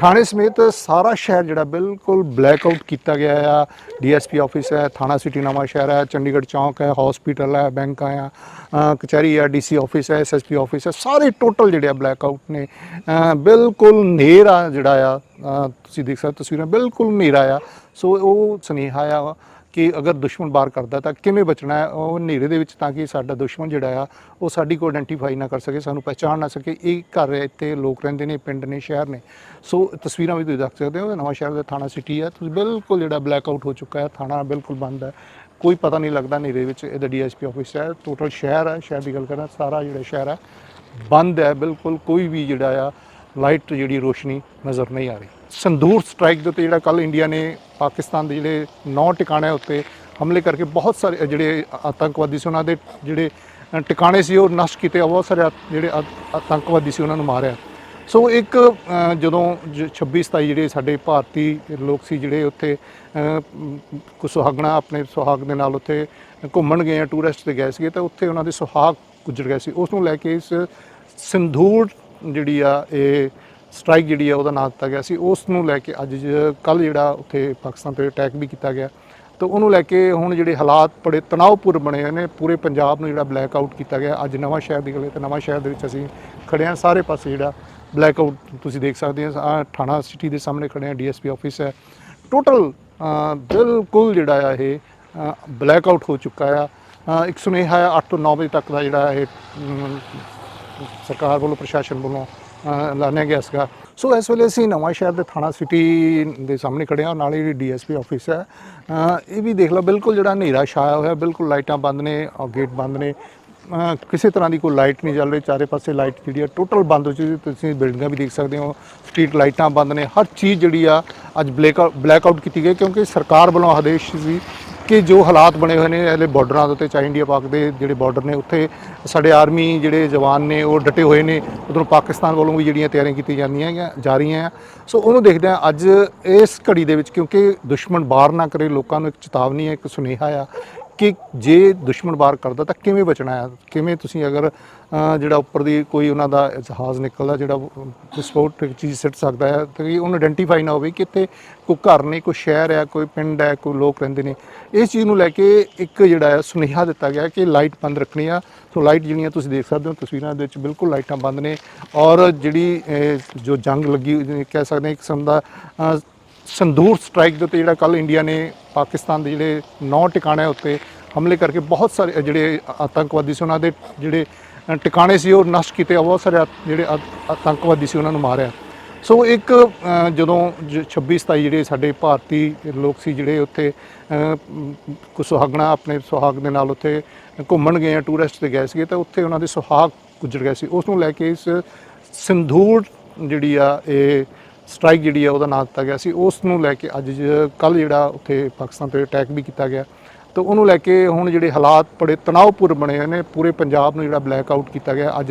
ਥਾਣੇ ਸਮੇਤ ਸਾਰਾ ਸ਼ਹਿਰ ਜਿਹੜਾ ਬਿਲਕੁਲ ਬਲੈਕ ਆਊਟ ਕੀਤਾ ਗਿਆ ਆ। ਡੀਐਸਪੀ ਆਫਿਸ ਹੈ ਥਾਣਾ ਸਿਟੀ ਨਵਾਂ ਸ਼ਹਿਰ ਹੈ ਚੰਡੀਗੜ੍ਹ ਚੌਂਕ ਹੈ ਹਸਪੀਟਲ ਹੈ ਬੈਂਕ ਆ ਕਚਹਿਰੀ ਆ ਡੀਸੀ ਆਫਿਸ ਹੈ ਐਸਐਸਪੀ ਆਫਿਸ ਹੈ ਸਾਰੇ ਟੋਟਲ ਜਿਹੜੇ ਆ ਬਲੈਕ ਆਊਟ ਨੇ। ਅ, ਬਿਲਕੁਲ ਹਨੇਰਾ ਜਿਹੜਾ ਆ ਤੁਸੀਂ ਦੇਖ ਸਕਦੇ ਹੋ ਤਸਵੀਰਾਂ ਬਿਲਕੁਲ ਹਨੇਰਾ ਆ। ਸੋ ਉਹ ਸੁਨੇਹਾ ਆ ਕਿ ਅਗਰ ਦੁਸ਼ਮਣ ਬਾਹਰ ਕਰਦਾ ਤਾਂ ਕਿਵੇਂ ਬਚਣਾ ਹੈ? ਉਹ ਹਨੇਰੇ ਦੇ ਵਿੱਚ ਤਾਂ ਕਿ ਸਾਡਾ ਦੁਸ਼ਮਣ ਜਿਹੜਾ ਆ, ਉਹ ਸਾਡੀ ਕੋ ਆਇਡੈਂਟੀਫਾਈ ਨਾ ਕਰ ਸਕੇ, ਸਾਨੂੰ ਪਹਿਚਾਣ ਨਾ ਸਕੇ। ਇਹ ਘਰ ਇੱਥੇ ਲੋਕ ਰਹਿੰਦੇ ਨੇ, ਪਿੰਡ ਨੇ, ਸ਼ਹਿਰ ਨੇ। ਸੋ ਤਸਵੀਰਾਂ ਵੀ ਤੁਸੀਂ ਦੇਖ ਸਕਦੇ ਹੋ ਨਵਾਂ ਸ਼ਹਿਰ ਦਾ ਥਾਣਾ ਸਿਟੀ ਹੈ ਤੁਸੀਂ ਬਿਲਕੁਲ ਜਿਹੜਾ ਬਲੈਕ ਆਊਟ ਹੋ ਚੁੱਕਾ ਹੈ, ਥਾਣਾ ਬਿਲਕੁਲ ਬੰਦ ਹੈ। ਕੋਈ ਪਤਾ ਨਹੀਂ ਲੱਗਦਾ ਹਨੇਰੇ ਵਿੱਚ ਇਹਦਾ ਡੀਐਸਪੀ ਆਫਿਸ ਹੈ। ਟੋਟਲ ਸ਼ਹਿਰ ਹੈ, ਸ਼ਹਿਰ ਦੀ ਗੱਲ ਕਰਾਂ, ਸਾਰਾ ਜਿਹੜਾ ਸ਼ਹਿਰ ਹੈ ਬੰਦ ਹੈ ਬਿਲਕੁਲ। ਕੋਈ ਵੀ ਜਿਹੜਾ ਆ ਲਾਈਟ ਜਿਹੜੀ ਰੋਸ਼ਨੀ ਨਜ਼ਰ ਨਹੀਂ ਆ ਰਹੀ। ਸੰਦੂਰ ਸਟ੍ਰਾਈਕ ਦੇ ਉੱਤੇ ਜਿਹੜਾ ਕੱਲ ਇੰਡੀਆ ਨੇ ਪਾਕਿਸਤਾਨ ਦੇ ਜਿਹੜੇ ਨੌ ਟਿਕਾਣਿਆਂ ਉੱਤੇ ਹਮਲੇ ਕਰਕੇ ਬਹੁਤ ਸਾਰੇ ਜਿਹੜੇ ਆਤੰਕਵਾਦੀ ਸੀ ਉਹਨਾਂ ਦੇ ਜਿਹੜੇ ਟਿਕਾਣੇ ਸੀ ਉਹ ਨਸ਼ਟ ਕੀਤੇ ਬਹੁਤ ਸਾਰੇ ਜਿਹੜੇ ਆਤੰਕਵਾਦੀ ਸੀ ਉਹਨਾਂ ਨੂੰ ਮਾਰਿਆ। ਸੋ ਇੱਕ ਜਦੋਂ ਜ- 26 27 ਜਿਹੜੇ ਸਾਡੇ ਭਾਰਤੀ ਲੋਕ ਸੀ ਜਿਹੜੇ ਉੱਥੇ ਕੁ ਸੁਹਾਗਣਾ ਆਪਣੇ ਸੁਹਾਗ ਦੇ ਨਾਲ ਉੱਥੇ ਘੁੰਮਣ ਗਏ ਆ ਟੂਰਿਸਟ ਤੇ ਗਏ ਸੀਗੇ ਤਾਂ ਉੱਥੇ ਉਹਨਾਂ ਦੇ ਸੁਹਾਗ ਗੁਜ਼ਰ ਗਏ ਸੀ। ਉਸ ਨੂੰ ਲੈ ਕੇ ਇਸ ਸਿੰਧੂਰ ਜਿਹੜੀ ਆ, ਇਹ ਸਟ੍ਰਾਈਕ ਜਿਹੜੀ ਆ ਉਹਦਾ ਨਾਂ ਦਿੱਤਾ ਗਿਆ ਸੀ। ਉਸ ਨੂੰ ਲੈ ਕੇ ਅੱਜ ਕੱਲ ਜਿਹੜਾ ਉੱਥੇ ਪਾਕਿਸਤਾਨ ਤੇ ਅਟੈਕ ਵੀ ਕੀਤਾ ਗਿਆ। ਤਾਂ ਉਹਨੂੰ ਲੈ ਕੇ ਹੁਣ ਜਿਹੜੇ ਹਾਲਾਤ ਬੜੇ ਤਣਾਅਪੂਰਨ ਬਣੇ ਹੋਏ ਨੇ। ਪੂਰੇ ਪੰਜਾਬ ਨੂੰ ਜਿਹੜਾ ਬਲੈਕ ਆਊਟ ਕੀਤਾ ਗਿਆ। ਅੱਜ ਨਵਾਂ ਸ਼ਹਿਰ ਦੀ ਗੱਲ ਹੈ ਤਾਂ ਨਵਾਂ ਸ਼ਹਿਰ ਦੇ ਵਿੱਚ ਅਸੀਂ ਖੜੇ ਹਾਂ। ਸਾਰੇ ਪਾਸੇ ਜਿਹੜਾ ਬਲੈਕ ਆਊਟ ਤੁਸੀਂ ਦੇਖ ਸਕਦੇ ਹੋ। ਥਾਣਾ ਸਿਟੀ ਦੇ ਸਾਹਮਣੇ ਖੜੇ ਹਾਂ। ਡੀਐਸਪੀ ਆਫਿਸ ਹੈ। ਟੋਟਲ ਬਿਲਕੁਲ ਜਿਹੜਾ ਆ ਇਹ ਬਲੈਕ ਆਊਟ ਹੋ ਚੁੱਕਾ ਆ। ਇੱਕ ਸੁਨੇਹਾ ਹੈ 8 ਤੋਂ 9 ਵਜੇ ਤੱਕ ਦਾ ਜਿਹੜਾ ਇਹ ਸਰਕਾਰ ਵੱਲੋਂ ਪ੍ਰਸ਼ਾਸਨ ਵੱਲੋਂ ਅ, ਐਲਾਨਿਆ ਗਿਆ ਸੀਗਾ। ਸੋ ਇਸ ਵੇਲੇ ਅਸੀਂ ਨਵਾਂ ਸ਼ਹਿਰ ਦੇ ਥਾਣਾ ਸਿਟੀ ਦੇ ਸਾਹਮਣੇ ਖੜੇ ਹਾਂ ਨਾਲ ਹੀ ਡੀਐਸਪੀ ਆਫਿਸ ਹੈ। ਇਹ ਵੀ ਦੇਖ ਲਓ ਬਿਲਕੁਲ ਜਿਹੜਾ ਹਨੇਰਾ ਛਾਇਆ ਹੋਇਆ ਬਿਲਕੁਲ ਲਾਈਟਾਂ ਬੰਦ ਨੇ ਗੇਟ ਬੰਦ ਨੇ। ਕਿਸੇ ਤਰ੍ਹਾਂ ਦੀ ਕੋਈ ਲਾਈਟ ਨਹੀਂ ਚੱਲ ਰਹੀ ਚਾਰੇ ਪਾਸੇ ਲਾਈਟ ਜਿਹੜੀ ਆ ਟੋਟਲ ਬੰਦ ਹੋ ਚੁੱਕੀ ਤੁਸੀਂ ਬਿਲਡਿੰਗਾਂ ਵੀ ਦੇਖ ਸਕਦੇ ਹੋ ਸਟਰੀਟ ਲਾਈਟਾਂ ਬੰਦ ਨੇ। ਹਰ ਚੀਜ਼ ਜਿਹੜੀ ਆ ਅੱਜ ਬਲੈਕ ਬਲੈਕ ਆਊਟ ਕੀਤੀ ਗਈ ਕਿਉਂਕਿ ਸਰਕਾਰ ਵੱਲੋਂ ਆਦੇਸ਼ ਸੀ ਕਿ ਜੋ ਹਾਲਾਤ ਬਣੇ ਹੋਏ ਨੇ, ਹਲੇ ਬਾਰਡਰਾਂ ਦੇ ਉੱਤੇ ਚਾਹੇ ਇੰਡੀਆ ਪਾਕ ਦੇ ਜਿਹੜੇ ਬਾਰਡਰ ਨੇ, ਉੱਥੇ ਸਾਡੇ ਆਰਮੀ ਜਿਹੜੇ ਜਵਾਨ ਨੇ, ਉਹ ਡਟੇ ਹੋਏ ਨੇ। ਉਧਰੋਂ ਪਾਕਿਸਤਾਨ ਵੱਲੋਂ ਵੀ ਜਿਹੜੀਆਂ ਤਿਆਰੀਆਂ ਕੀਤੀਆਂ ਜਾਂਦੀਆਂ ਹੈਗੀਆਂ, ਜਾ ਰਹੀਆਂ ਆ। ਸੋ ਉਹਨੂੰ ਦੇਖਦੇ ਆ, ਅੱਜ ਇਸ ਘੜੀ ਦੇ ਵਿੱਚ ਕਿਉਂਕਿ ਦੁਸ਼ਮਣ ਬਾਹਰ ਨਾ ਕਰੇ, ਲੋਕਾਂ ਨੂੰ ਇੱਕ ਚੇਤਾਵਨੀ ਹੈ ਇੱਕ ਸੁਨੇਹਾ ਆ ਕਿ ਜੇ ਦੁਸ਼ਮਣ ਬਾਹਰ ਕਰਦਾ ਤਾਂ ਕਿਵੇਂ ਬਚਣਾ ਹੈ? ਕਿਵੇਂ ਤੁਸੀਂ ਅਗਰ ਜਿਹੜਾ ਉੱਪਰ ਦੀ ਕੋਈ ਉਹਨਾਂ ਦਾ ਜਹਾਜ਼ ਨਿਕਲਦਾ, ਜਿਹੜਾ ਵਿਸਫੋਟ ਚੀਜ਼ ਸਿੱਟ ਸਕਦਾ ਹੈ, ਤਾਂ ਕਿ ਉਹਨੂੰ ਆਇਡੈਂਟੀਫਾਈ ਨਾ ਹੋਵੇ ਕਿ ਇੱਥੇ ਕੋਈ ਘਰ ਨਹੀਂ, ਕੋਈ ਸ਼ਹਿਰ ਹੈ, ਕੋਈ ਪਿੰਡ ਹੈ, ਕੋਈ ਲੋਕ ਰਹਿੰਦੇ ਨੇ। ਇਸ ਚੀਜ਼ ਨੂੰ ਲੈ ਕੇ ਇੱਕ ਜਿਹੜਾ ਹੈ, ਸੁਨੇਹਾ ਦਿੱਤਾ ਗਿਆ ਕਿ ਲਾਈਟ ਬੰਦ ਰੱਖਣੀ ਆ। ਸੋ ਲਾਈਟ ਜਿਹੜੀਆਂ ਤੁਸੀਂ ਦੇਖ ਸਕਦੇ ਹੋ, ਤਸਵੀਰਾਂ ਦੇ ਵਿੱਚ ਬਿਲਕੁਲ ਲਾਈਟਾਂ ਬੰਦ ਨੇ। ਔਰ ਜਿਹੜੀ ਜੋ ਜੰਗ ਲੱਗੀ ਕਹਿ ਸਕਦੇ ਹਾਂ, ਇੱਕ ਕਿਸਮ ਦਾ ਸੰਦੂਰ ਸਟ੍ਰਾਈਕ ਦੇ ਉੱਤੇ ਜਿਹੜਾ ਕੱਲ ਇੰਡੀਆ ਨੇ ਪਾਕਿਸਤਾਨ ਦੇ ਜਿਹੜੇ ਨੌ ਟਿਕਾਣਿਆਂ ਉੱਤੇ ਹਮਲੇ ਕਰਕੇ ਬਹੁਤ ਸਾਰੇ ਜਿਹੜੇ ਆਤੰਕਵਾਦੀ ਸੀ ਉਹਨਾਂ ਦੇ ਜਿਹੜੇ ਟਿਕਾਣੇ ਸੀ ਉਹ ਨਸ਼ਟ ਕੀਤੇ ਬਹੁਤ ਸਾਰੇ ਜਿਹੜੇ ਆਤੰਕਵਾਦੀ ਸੀ ਉਹਨਾਂ ਨੂੰ ਮਾਰਿਆ। ਸੋ ਇੱਕ ਜਦੋਂ ਜ- 26 27 ਜਿਹੜੇ ਸਾਡੇ ਭਾਰਤੀ ਲੋਕ ਸੀ ਜਿਹੜੇ ਉੱਥੇ ਕੁ ਸੁਹਾਗਣਾ ਆਪਣੇ ਸੁਹਾਗ ਦੇ ਨਾਲ ਉੱਥੇ ਘੁੰਮਣ ਗਏ ਆ ਟੂਰਿਸਟ ਤੇ ਗਏ ਸੀਗੇ, ਤਾਂ ਉੱਥੇ ਉਹਨਾਂ ਦੇ ਸੁਹਾਗ ਗੁਜ਼ਰ ਗਏ ਸੀ। ਉਸ ਨੂੰ ਲੈ ਕੇ ਇਸ ਸਿੰਧੂਰ ਜਿਹੜੀ ਆ, ਇਹ ਸਟ੍ਰਾਈਕ ਜਿਹੜੀ ਆ ਉਹਦਾ ਨਾਂ ਦਿੱਤਾ ਗਿਆ ਸੀ। ਉਸ ਨੂੰ ਲੈ ਕੇ ਅੱਜ ਕੱਲ ਜਿਹੜਾ ਉੱਥੇ ਪਾਕਿਸਤਾਨ ਤੇ ਅਟੈਕ ਵੀ ਕੀਤਾ ਗਿਆ। ਤਾਂ ਉਹਨੂੰ ਲੈ ਕੇ ਹੁਣ ਜਿਹੜੇ ਹਾਲਾਤ ਬੜੇ ਤਣਾਅਪੂਰਨ ਬਣੇ ਹੋਏ ਨੇ। ਪੂਰੇ ਪੰਜਾਬ ਨੂੰ ਜਿਹੜਾ ਬਲੈਕ ਆਊਟ ਕੀਤਾ ਗਿਆ। ਅੱਜ